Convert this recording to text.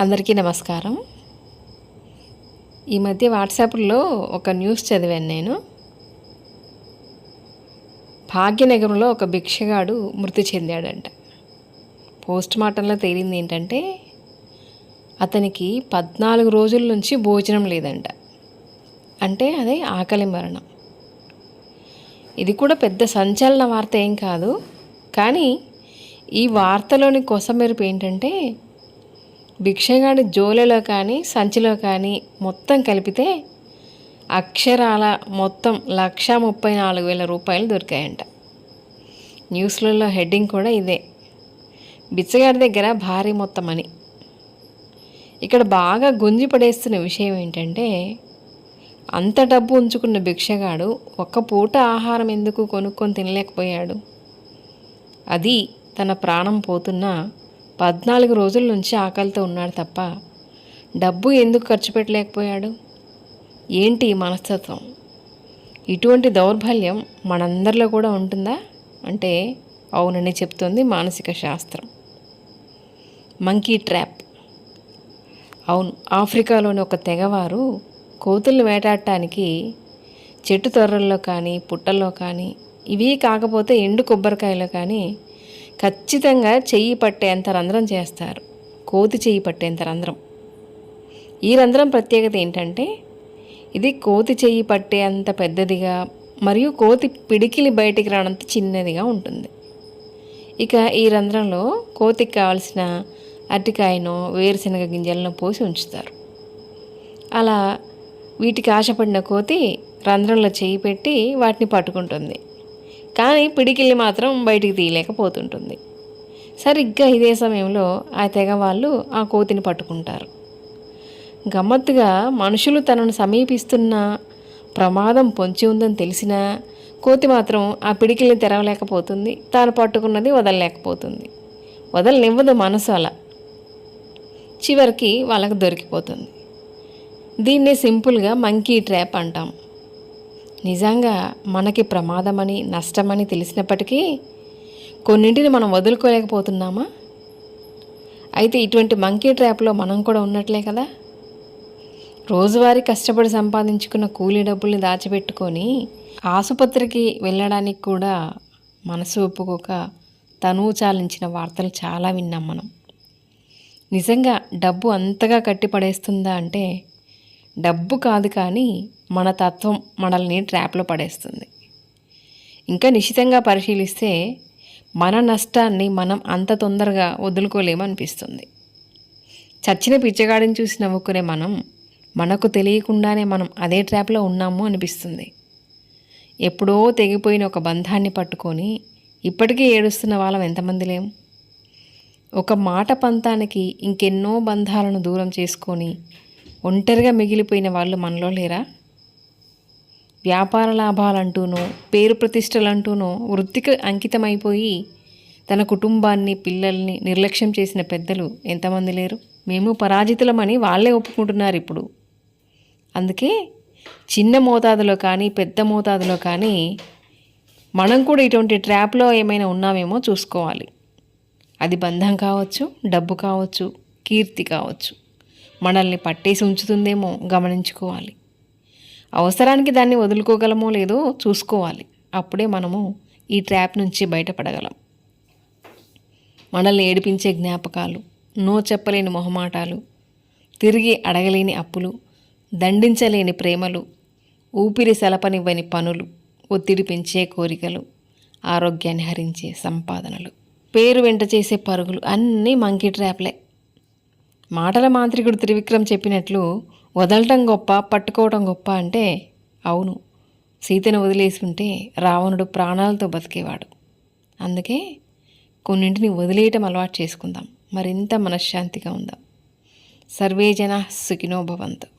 అందరికీ నమస్కారం. ఈ మధ్య వాట్సాప్లో ఒక న్యూస్ చదివాను నేను. భాగ్యనగరంలో ఒక భిక్షగాడు మృతి చెందాడంట. పోస్ట్ మార్టంలో తేలింది ఏంటంటే అతనికి పద్నాలుగు రోజుల నుంచి భోజనం లేదంట. అంటే అదే ఆకలి మరణం. ఇది కూడా పెద్ద సంచలన వార్త ఏం కాదు. కానీ ఈ వార్తలోని కొసమెరుపు ఏంటంటే భిక్షగాడి జోలెలో కానీ సంచిలో కానీ మొత్తం కలిపితే అక్షరాల మొత్తం లక్ష ముప్పై నాలుగు వేల రూపాయలు దొరికాయంట. న్యూస్లలో హెడ్డింగ్ కూడా ఇదే. బిచ్చగాడి దగ్గర భారీ మొత్తం అని. ఇక్కడ బాగా గుంజి పడేస్తున్న విషయం ఏంటంటే అంత డబ్బు ఉంచుకున్న భిక్షగాడు ఒక్క పూట ఆహారం ఎందుకు కొనుక్కొని తినలేకపోయాడు? అది తన ప్రాణం పోతున్నా పద్నాలుగు రోజుల నుంచి ఆకలితో ఉన్నాడు తప్ప డబ్బు ఎందుకు ఖర్చు పెట్టలేకపోయాడు? ఏంటి మనస్తత్వం? ఇటువంటి దౌర్బల్యం మనందరిలో కూడా ఉంటుందా? అంటే అవునని చెప్తోంది మానసిక శాస్త్రం. Monkey trap. అవును ఆఫ్రికాలోని ఒక తెగవారు కోతుల్ని వేటాడటానికి చెట్టు తొర్రల్లో కానీ పుట్టల్లో కానీ ఇవి కాకపోతే ఎండు కొబ్బరికాయలో కానీ ఖచ్చితంగా చెయ్యి పట్టేంత రంధ్రం చేస్తారు. కోతి చెయ్యి పట్టేంత రంధ్రం. ఈ రంధ్రం ప్రత్యేకత ఏంటంటే ఇది కోతి చెయ్యి పట్టే అంత పెద్దదిగా మరియు కోతి పిడికిలి బయటికి రానంత చిన్నదిగా ఉంటుంది. ఇక ఈ రంధ్రంలో కోతికి కావలసిన అరటికాయను వేరుశనగ గింజలను పోసి ఉంచుతారు. అలా వీటికి ఆశపడిన కోతి రంధ్రంలో చేయి పెట్టి వాటిని పట్టుకుంటుంది. కానీ పిడికిల్ని మాత్రం బయటికి తీయలేకపోతుంటుంది. సరిగ్గా ఇదే సమయంలో ఆ తెగ వాళ్ళు ఆ కోతిని పట్టుకుంటారు. గమ్మత్తుగా మనుషులు తనను సమీపిస్తున్న ప్రమాదం పొంచి ఉందని తెలిసినా కోతి మాత్రం ఆ పిడికిల్ని తెరవలేకపోతుంది. తాను పట్టుకున్నది వదలలేకపోతుంది. వదలనివ్వదు మనసు అలా. చివరికి వాళ్ళకు దొరికిపోతుంది. దీన్నే సింపుల్గా మంకీ ట్రాప్ అంటాం. నిజంగా మనకి ప్రమాదమని నష్టమని తెలిసినప్పటికీ కొన్నింటిని మనం వదులుకోలేకపోతున్నామా? అయితే ఇటువంటి మంకీ ట్రాప్లో మనం కూడా ఉన్నట్లే కదా? రోజువారీ కష్టపడి సంపాదించుకున్న కూలీ డబ్బుల్ని దాచిపెట్టుకొని ఆసుపత్రికి వెళ్ళడానికి కూడా మనసు ఒప్పుకోక తనువు చాలించిన వార్తలు చాలా విన్నాం మనం. నిజంగా డబ్బు అంతగా కట్టిపడేస్తుందా అంటే డబ్బు కాదు కానీ మన తత్వం మనల్ని ట్రాప్లో పడేస్తుంది. ఇంకా నిశితంగా పరిశీలిస్తే మన నష్టాన్ని మనం అంత తొందరగా వదులుకోలేమనిపిస్తుంది చచ్చిన పిచ్చగాడిని చూసి నవ్వుకునే మనం మనకు తెలియకుండానే మనం అదే ట్రాప్లో ఉన్నాము అనిపిస్తుంది. ఎప్పుడో తెగిపోయిన ఒక బంధాన్ని పట్టుకొని ఇప్పటికీ ఏడుస్తున్న వాళ్ళం ఎంతమంది లేం? ఒక మాట పంతానికి ఇంకెన్నో బంధాలను దూరం చేసుకొని ఒంటరిగా మిగిలిపోయిన వాళ్ళు మనలో లేరా? వ్యాపార లాభాలంటూనో పేరు ప్రతిష్టలంటూనో వృత్తికి అంకితమైపోయి తన కుటుంబాన్ని పిల్లల్ని నిర్లక్ష్యం చేసిన పెద్దలు ఎంతమంది లేరు? మేము పరాజితులమని వాళ్ళే ఒప్పుకుంటున్నారు ఇప్పుడు. అందుకే చిన్న మోతాదులో కానీ పెద్ద మోతాదులో కానీ మనం కూడా ఇటువంటి ట్రాప్లో ఏమైనా ఉన్నామేమో చూసుకోవాలి. అది బంధం కావచ్చు డబ్బు కావచ్చు కీర్తి కావచ్చు. మనల్ని పట్టేసి ఉంచుతుందేమో గమనించుకోవాలి. అవసరానికి దాన్ని వదులుకోగలమో లేదో చూసుకోవాలి. అప్పుడే మనము ఈ ట్రాప్ నుంచి బయటపడగలం. మనల్ని ఏడిపించే జ్ఞాపకాలు నో చెప్పలేని మొహమాటాలు తిరిగి అడగలేని అప్పులు దండించలేని ప్రేమలు ఊపిరి సెలపనివ్వని పనులు ఒత్తిడి పెంచే కోరికలు ఆరోగ్యాన్ని హరించే సంపాదనలు పేరు వెంట చేసే పరుగులు అన్నీ మంకీ ట్రాప్లే. మాటల మాంత్రికుడు త్రివిక్రమ్ చెప్పినట్లు వదలటం గొప్ప పట్టుకోవటం గొప్ప అంటే అవును. సీతను వదిలేసి ఉంటే రావణుడు ప్రాణాలతో బతికేవాడు. అందుకే కొన్నింటిని వదిలేయటం అలవాటు చేసుకుందాం. మరింత మనశ్శాంతిగా ఉందాం. సర్వే జన సుఖినో భవంతు.